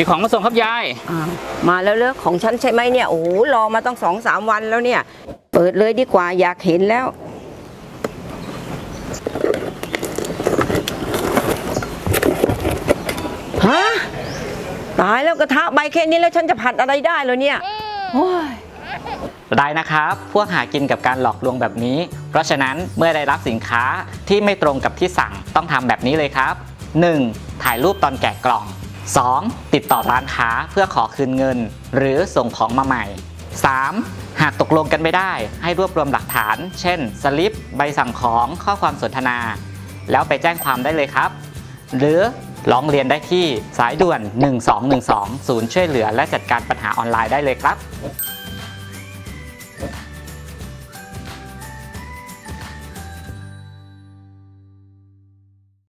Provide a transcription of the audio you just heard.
มีของมาส่งครับยาย อ้าวมาแล้วเลิกของฉันใช่ไหมเนี่ย โอ้โหรอมาต้องสองสามวันแล้วเนี่ย เปิดเลยดีกว่าอยากเห็นแล้ว ฮะ ตายแล้วกระทะใบแค่นี้แล้วฉันจะผัดอะไรได้เลยเนี่ยโอ้ย ได้นะครับ พวกหากินกับการหลอกลวงแบบนี้ เพราะฉะนั้นเมื่อได้รับสินค้าที่ไม่ตรงกับที่สั่งต้องทำแบบนี้เลยครับ 1. ถ่ายรูปตอนแกะกล่อง 2. ติดต่อร้านค้าเพื่อขอคืนเงิน หรือส่งของมาใหม่ 3. หากตกลงกันไม่ได้ ให้รวบรวมหลักฐาน เช่น สลิป ใบสั่งของข้อความสนทนา แล้วไปแจ้งความได้เลยครับ หรือร้องเรียนได้ที่สายด่วน 1212 ศูนย์ช่วยเหลือและจัดการปัญหาออนไลน์ได้เลยครับ